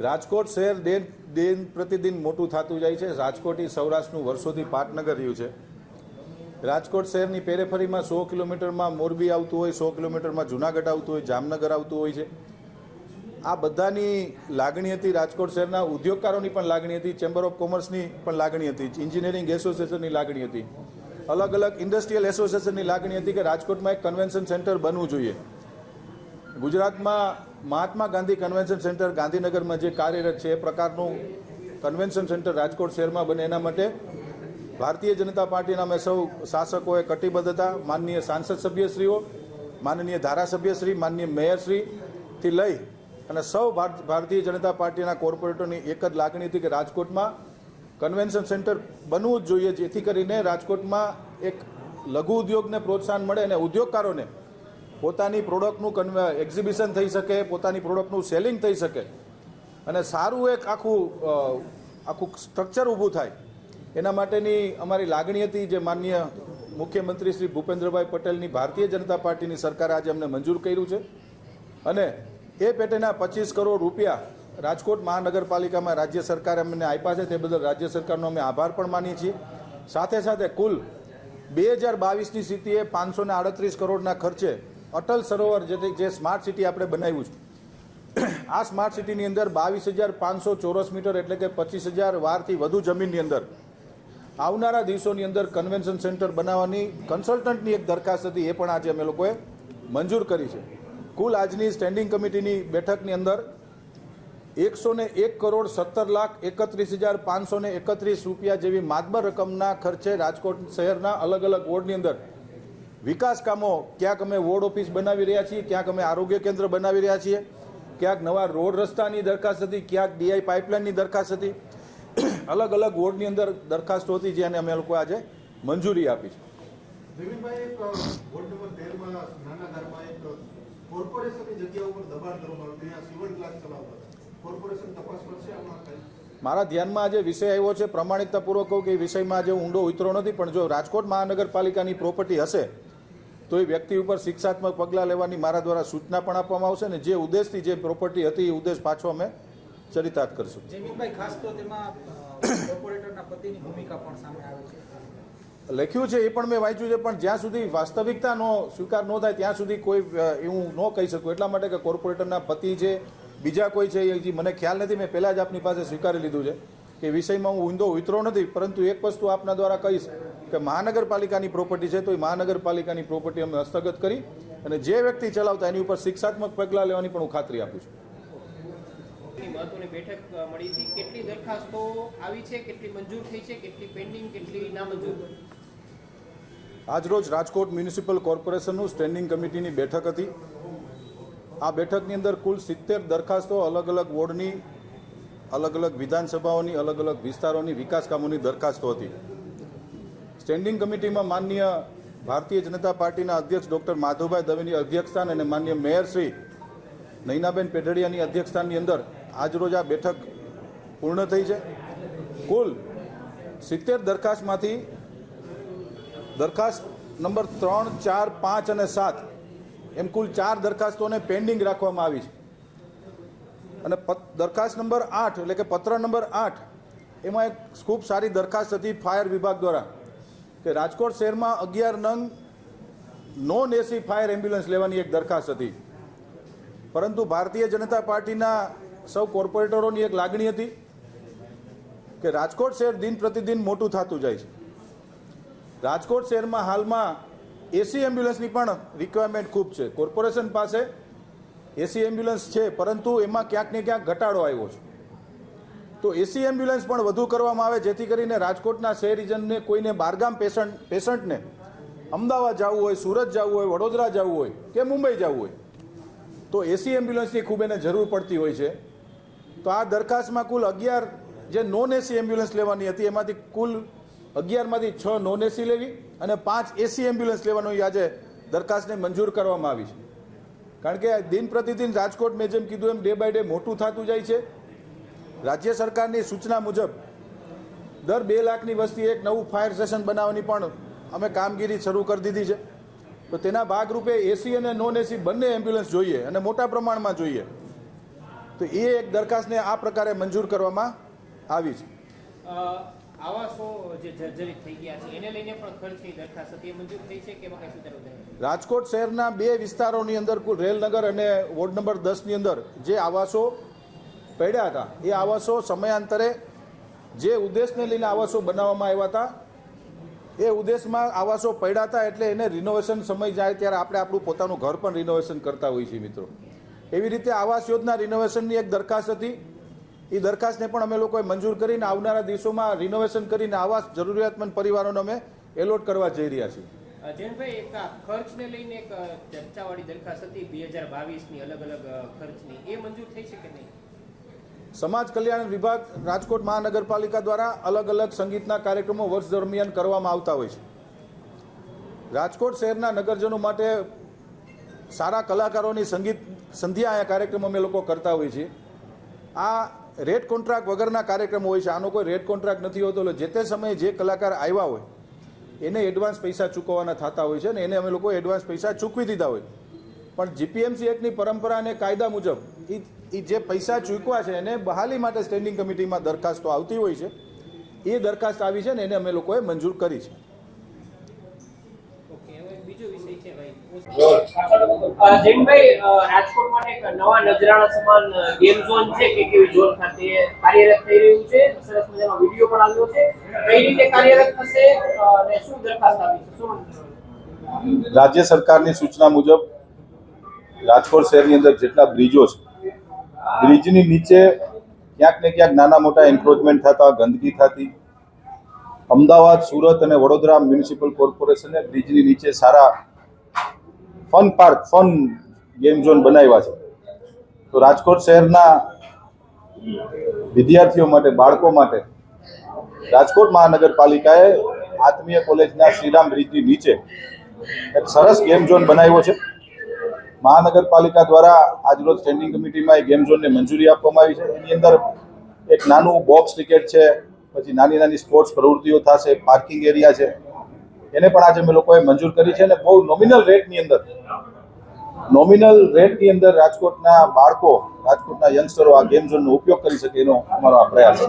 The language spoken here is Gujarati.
રાજકોટ શહેર દિન દિન પ્રતિદિન મોટું થતું જાય છે. રાજકોટ એ સૌરાષ્ટ્રનું વર્ષોથી પાટનગર રહ્યું છે. રાજકોટ શહેરની પેરેફરીમાં સો કિલોમીટરમાં મોરબી આવતું હોય, સો કિલોમીટરમાં જુનાગઢ આવતું હોય, જામનગર આવતું હોય છે. આ બધાની લાગણી હતી રાજકોટ શહેરના ઉદ્યોગકારોની પણ લાગણી હતી ચેમ્બર ઓફ કોમર્સની પણ લાગણી હતી એન્જિનિયરિંગ એસોસિએશનની લાગણી હતી. અલગ અલગ ઇન્ડસ્ટ્રીયલ એસોસિએશનની લાગણી હતી કે રાજકોટમાં એક કન્વેન્શન સેન્ટર બનવું જોઈએ. ગુજરાતમાં મહાત્મા ગાંધી કન્વેન્શન સેન્ટર ગાંધીનગરમાં જે કાર્યરત છે, એ પ્રકારનું કન્વેન્શન સેન્ટર રાજકોટ શહેરમાં બને. એના માટે ભારતીય જનતા પાર્ટીના અમે સૌ શાસકોએ કટિબદ્ધ હતા માનનીય સાંસદ સભ્યશ્રીઓ, માનનીય ધારાસભ્યશ્રી, માનનીય મેયરશ્રીથી લઈ અને સૌ ભાર- ભારતીય જનતા પાર્ટીના કોર્પોરેટરની એક જ લાગણી હતી કે રાજકોટમાં કન્વેન્શન સેન્ટર બનવું જ જોઈએ, જેથી કરીને રાજકોટમાં એક લઘુ ઉદ્યોગને પ્રોત્સાહન મળે અને ઉદ્યોગકારોને પોતાની પ્રોડક્ટનું કન્વે એક્ઝિબિશન થઈ શકે, પોતાની પ્રોડક્ટનું સેલિંગ થઈ શકે. અને સારું એક આખું આખું સ્ટ્રક્ચર ઊભું થાય. એના માટેની અમારી લાગણી હતી જે માન્ય મુખ્યમંત્રી શ્રી ભૂપેન્દ્રભાઈ પટેલની ભારતીય જનતા પાર્ટીની સરકારે આજે અમને મંજૂર કર્યું છે. અને એ પેટેના પચીસ કરોડ રૂપિયા રાજકોટ મહાનગરપાલિકામાં રાજ્ય સરકારે અમને આપ્યા છે. તે બદલ રાજ્ય સરકારનો અમે આભાર પણ માનીએ છીએ. સાથે સાથે કુલ બે હજાર બાવીસની સ્થિતિએ પાંચસો ને આડત્રીસ કરોડના ખર્ચે અટલ સરોવર જે જે સ્માર્ટ સિટી આપણે બનાવ્યું છે. આ સ્માર્ટ સિટીની અંદર બાવીસ હજાર પાંચસો ચોરસ મીટર એટલે કે પચીસ હજાર વારથી વધુ જમીનની અંદર આવનારા દિવસોની અંદર કન્વેન્શન સેન્ટર બનાવવાની કન્સલ્ટન્ટની એક દરખાસ્ત હતી, એ પણ આજે અમે લોકોએ મંજૂર કરી છે. કુલ આજની સ્ટેન્ડિંગ કમિટીની બેઠકની અંદર એકસો ને એક કરોડ સત્તર લાખ એકત્રીસ હજાર પાંચસો એકત્રીસ રૂપિયા જેવી માતબર રકમના ખર્ચે રાજકોટ શહેરના અલગ અલગ વોર્ડની અંદર વિકાસ કામો ક્યાંક અમે વોર્ડ ઓફિસ બનાવી રહ્યા છીએ ક્યાંક અમે આરોગ્ય કેન્દ્ર બનાવી રહ્યા છીએ ક્યાંક નવા રોડ રસ્તાની દરખાસ્ત હતી ક્યાંક ડીઆઈ પાઇપલાઇનની દરખાસ્ત હતી. અલગ અલગ વોર્ડની અંદર દરખાસ્તો હતી જેને અમે લોકો આજે મંજૂરી આપી છે. જમીનભાઈ એક વોર્ડ નંબર તેરમાં નાના ગામમાં એક કોર્પોરેશનની જગ્યા ઉપર દબાણ કરવામાં આવ્યું ત્યાં સિવલ ક્લાસ ચલાવતા કોર્પોરેશન તપાસ કરશે આમાં મારા ધ્યાનમાં આજે વિષય આવ્યો છે. પ્રમાણિકતાપૂર્વક કહું કે એ વિષયમાં આજે ઊંડો ઉતરો નથી પણ જો રાજકોટ મહાનગરપાલિકાની પ્રોપર્ટી હશે તો એ વ્યક્તિ ઉપર શિક્ષાત્મક પગલાં લેવાની મારા દ્વારા સૂચના પણ આપવામાં આવશે ને જે ઉદ્દેશથી જે પ્રોપર્ટી હતી એ ઉદ્દેશ પાછો અમે ચરિતાર્થ કરશું. લખ્યું છે એ પણ મેં વાંચ્યું છે પણ જ્યાં સુધી વાસ્તવિકતા નો સ્વીકાર ન થાય ત્યાં સુધી કોઈ એવું ન કહી શકું. એટલા માટે કે કોર્પોરેટરના પતિ છે બીજા કોઈ છે એ મને ખ્યાલ નથી મેં પહેલાં જ આપની પાસે સ્વીકારી લીધું છે. કે વિષયમાં હું ઊંધો ઉતરો નથી પરંતુ એક વસ્તુ આપના દ્વારા કહીશ કે મહાનગરપાલિકાની પ્રોપર્ટી છે તો એ મહાનગરપાલિકાની પ્રોપર્ટી અમે હસ્તગત કરી અને જે વ્યક્તિ ચલાવતા એની ઉપર શિક્ષાત્મક પગલાં લેવાની પણ હું ખાતરી આપું છું. મહત્વની બેઠક મળી હતી? કેટલી દરખાસ્તો આવી છે? કેટલી મંજૂર થઈ છે? કેટલી પેન્ડિંગ કેટલી નામંજૂર? આજરોજ રાજકોટ મ્યુનિસિપલ કોર્પોરેશનનું સ્ટેન્ડિંગ કમિટીની બેઠક હતી. આ બેઠકની અંદર કુલ સિત્તેર દરખાસ્તો અલગ અલગ વોર્ડની અલગ અલગ વિધાનસભાઓની અલગ અલગ વિસ્તારોની વિકાસ કામોની દરખાસ્તો હતી. સ્ટેન્ડિંગ કમિટીમાં માનનીય ભારતીય જનતા પાર્ટીના અધ્યક્ષ ડૉક્ટર માધવભાઈ દવેની અધ્યક્ષસ્થાન અને માન્ય મેયર શ્રી નૈનાબેન પેઢડિયાની અધ્યક્ષસ્થાનની અંદર આજરોજ આ બેઠક પૂર્ણ થઈ છે. કુલ સિત્તેર દરખાસ્તમાંથી દરખાસ્ત નંબર ત્રણ, ચાર, પાંચ અને સાત એમ કુલ ચાર દરખાસ્તોને પેન્ડિંગ રાખવામાં આવી છે. અને દરખાસ્ત નંબર આઠ, એટલે કે પત્ર નંબર આઠ, એમાં એક ખૂબ સારી દરખાસ્ત હતી ફાયર વિભાગ દ્વારા, કે રાજકોટ શહેરમાં અગિયાર નંગ નોન એસી ફાયર એમ્બ્યુલન્સ લેવાની એક દરખાસ્ત હતી. પરંતુ ભારતીય જનતા પાર્ટીના સૌ કોર્પોરેટરોની એક લાગણી હતી કે રાજકોટ શહેર દિન પ્રતિદિન મોટું થતું જાય છે. રાજકોટ શહેરમાં હાલમાં એસી એમ્બ્યુલન્સની પણ રિક્વાયરમેન્ટ ખૂબ છે. કોર્પોરેશન પાસે એસી એમ્બ્યુલન્સ છે, પરંતુ એમાં ક્યાંક ને ક્યાંક ઘટાડો આવ્યો છે. તો એસી એમ્બ્યુલન્સ પણ વધુ કરવામાં આવે, જેથી કરીને રાજકોટના શહેરીજનને કોઈને બારગામ પેશન્ટ પેશન્ટને અમદાવાદ જવું હોય, સુરત જવું હોય, વડોદરા જવું હોય કે મુંબઈ જવું હોય, તો એસી એમ્બ્યુલન્સની ખૂબ એને જરૂર પડતી હોય છે. તો આ દરખાસ્તમાં કુલ અગિયાર જે નોન એસી એમ્બ્યુલન્સ લેવાની હતી, એમાંથી કુલ અગિયારમાંથી છ નોન એસી લેવી અને પાંચ એસી એમ્બ્યુલન્સ લેવાનું આજે દરખાસ્તને મંજૂર કરવામાં આવી છે. કારણ કે દિન પ્રતિદિન રાજકોટ મેં જેમ કીધું એમ ડે બાય ડે મોટું થતું જાય છે. રાજ્ય સરકારની સૂચના મુજબ દર બે લાખની વસ્તી એક નવું ફાયર સ્ટેશન બનાવવાની પણ અમે કામગીરી શરૂ કરી દીધી છે. તો તેના ભાગરૂપે એસી અને નોન એસી બંને એમ્બ્યુલન્સ જોઈએ અને મોટા પ્રમાણમાં જોઈએ. તો એ એક દરખાસ્તને આ પ્રકારે મંજૂર કરવામાં આવી છે. રાજકોટ શહેરના બે વિસ્તારોની અંદર કુલ રેલનગર અને વોર્ડ નંબર દસની અંદર જે આવાસો પડ્યા હતા, એ આવાસો સમયાંતરે જે ઉદ્દેશને લઈને આવાસો બનાવવામાં આવ્યા હતા, એ ઉદ્દેશમાં આવાસો પડ્યા હતા એટલે એને રિનોવેશન સમય જાય ત્યારે આપણે આપણું પોતાનું ઘર પણ રિનોવેશન કરતા હોઈએ છીએ મિત્રો. એવી રીતે આવાસ યોજના રિનોવેશનની એક દરખાસ્ત હતી. એ દરખાસ્તને પણ અમે લોકોએ મંજૂર કરીને આવનારા દિવસોમાં રિનોવેશન કરીને આવાસ જરૂરિયાતમંદ પરિવારોને અમે એલોટ કરવા જઈ રહ્યા છીએ. અ, એક ખર્ચને લઈને એક ચર્ચાવાળી દરખાસ્ત હતી બે હજાર બાવીસની અલગ અલગ ખર્ચની. એ મંજૂર થઈ છે કે નહીં? સમાજ કલ્યાણ વિભાગ રાજકોટ મહાનગરપાલિકા દ્વારા અલગ અલગ સંગીતના કાર્યક્રમો વર્ષ દરમિયાન કરવામાં આવતા હોય છે. રાજકોટ શહેરના નગરજનો માટે સારા કલાકારોની સંગીત સંધ્યા કાર્યક્રમ અમે લોકો કરતા હોઈએ છીએ. આ રેટ કોન્ટ્રાક્ટ વગરના કાર્યક્રમો હોય છે. આનો કોઈ રેડ કોન્ટ્રાક્ટ નથી હોતો એટલે જે તે સમયે જે કલાકાર આવ્યા હોય એને એડવાન્સ પૈસા ચૂકવવાના થતા હોય છે અને એને અમે લોકો એડવાન્સ પૈસા ચૂકવી દીધા હોય. પણ જીપીએમસી એક્ટની પરંપરા અને કાયદા મુજબ એ એ જે પૈસા ચૂકવા છે એને બહાલી માટે સ્ટેન્ડિંગ કમિટીમાં દરખાસ્તો આવતી હોય છે. એ દરખાસ્ત આવી છે ને એને અમે લોકોએ મંજૂર કરી છે. રાજ્ય સરકારની સૂચના મુજબ રાજકોટ શહેરની અંદર જેટલા બ્રિજો છે બ્રિજની નીચે ક્યાંક ને ક્યાંક નાના મોટા એન્ક્રોચમેન્ટ થતા, ગંદકી થતી, અમદાવાદ, સુરત અને વડોદરા મ્યુનિસિપલ કોર્પોરેશને બ્રિજની નીચે સારા fun park, fun game zone બનાવ્યા છે. તો રાજકોટ શહેરના વિદ્યાર્થીઓ માટે, બાળકો માટે રાજકોટ મહાનગરપાલિકાએ આત્મીય કોલેજના શ્રીરામ બ્રિજની નીચે એક સરસ ગેમ ઝોન બનાવ્યો છે. મહાનગરપાલિકા દ્વારા આજરોજ સ્ટેન્ડિંગ કમિટીમાં એ ગેમ ઝોનને મંજૂરી આપવામાં આવી છે. એની અંદર એક નાનું બોક્સ ક્રિકેટ છે, પછી નાની નાની સ્પોર્ટ્સ પ્રવૃત્તિઓ થશે પાર્કિંગ એરિયા છે. એને પણ આજે અમે લોકોએ મંજૂર કરી છે અને બહુ નોમિનલ રેટની અંદર નોમિનલ રેટની અંદર રાજકોટના બાળકો, રાજકોટના યંગસ્ટરો આ ગેમ ઝોનનો ઉપયોગ કરી શકે એનો અમારો આ પ્રયાસ છે.